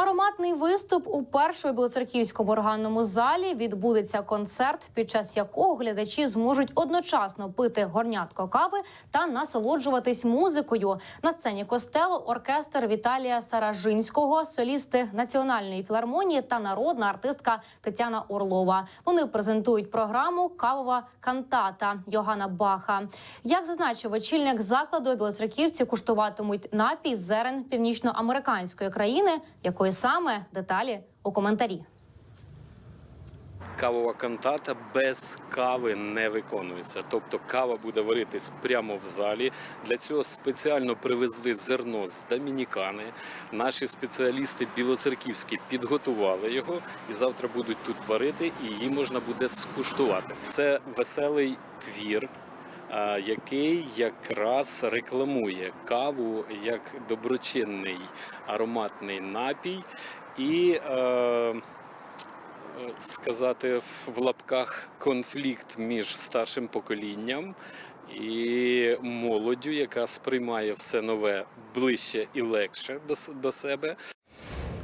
Ароматний виступ у першому білоцерківському органному залі відбудеться концерт, під час якого глядачі зможуть одночасно пити горнятко кави та насолоджуватись музикою. На сцені костелу оркестр Віталія Саражинського, солісти національної філармонії та народна артистка Тетяна Орлова. Вони презентують програму Кавова кантата Йогана Баха. Як зазначив очільник закладу, білоцерківці куштуватимуть напій зерен північноамериканської країни, якої саме деталі у коментарі. Кавова кантата без кави не виконується. Тобто кава буде варитись прямо в залі. Для цього спеціально привезли зерно з Домінікани. Наші спеціалісти білоцерківські підготували його і завтра будуть тут варити, і її можна буде скуштувати. Це веселий твір. Який якраз рекламує каву як доброчинний ароматний напій і е, е, сказати в лапках конфлікт між старшим поколінням і молоддю, яка сприймає все нове ближче і легше до, до себе.